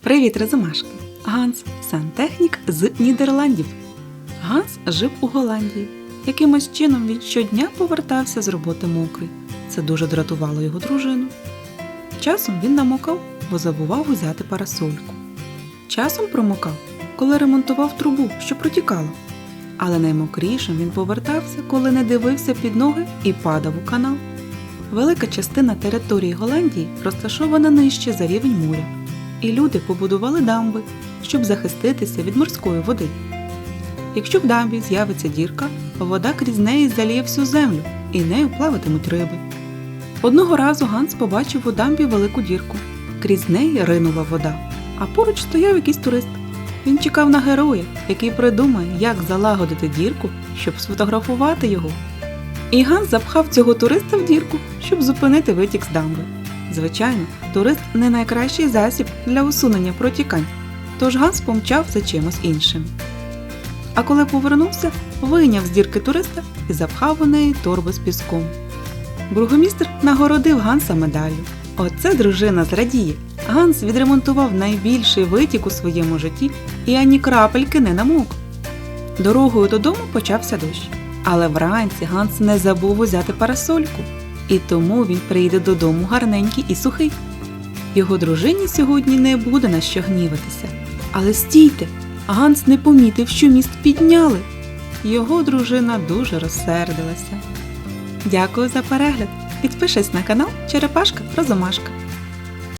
Привіт, розумашки! Ганс сантехнік з Нідерландів. Ганс жив у Голландії. Якимось чином він щодня повертався з роботи мокрий. Це дуже дратувало його дружину. Часом він намокав, бо забував узяти парасольку. Часом промокав, коли ремонтував трубу, що протікала. Але наймокрішим він повертався, коли не дивився під ноги і падав у канал. Велика частина території Голландії розташована нижче за рівень моря, і люди побудували дамби, щоб захиститися від морської води. Якщо в дамбі з'явиться дірка, вода крізь неї заліє всю землю, і нею плаватимуть риби. Одного разу Ганс побачив у дамбі велику дірку. Крізь неї ринула вода, а поруч стояв якийсь турист. Він чекав на героя, який придумає, як залагодити дірку, щоб сфотографувати його. І Ганс запхав цього туриста в дірку, щоб зупинити витік з дамби. Звичайно, турист не найкращий засіб для усунення протікань, тож Ганс помчав за чимось іншим. А коли повернувся, вийняв з дірки туриста і запхав у неї торбу з піском. Бургомістр нагородив Ганса медаллю. Оце дружина зрадіє. Ганс відремонтував найбільший витік у своєму житті і ані крапельки не намок. Дорогою додому почався дощ. Але вранці Ганс не забув узяти парасольку, і тому він прийде додому гарненький і сухий. Його дружині сьогодні не буде на що гніватися. Але стійте, Ганс не помітив, що міст підняли. Його дружина дуже розсердилася. Дякую за перегляд. Підпишись на канал Черепашка Розумашка.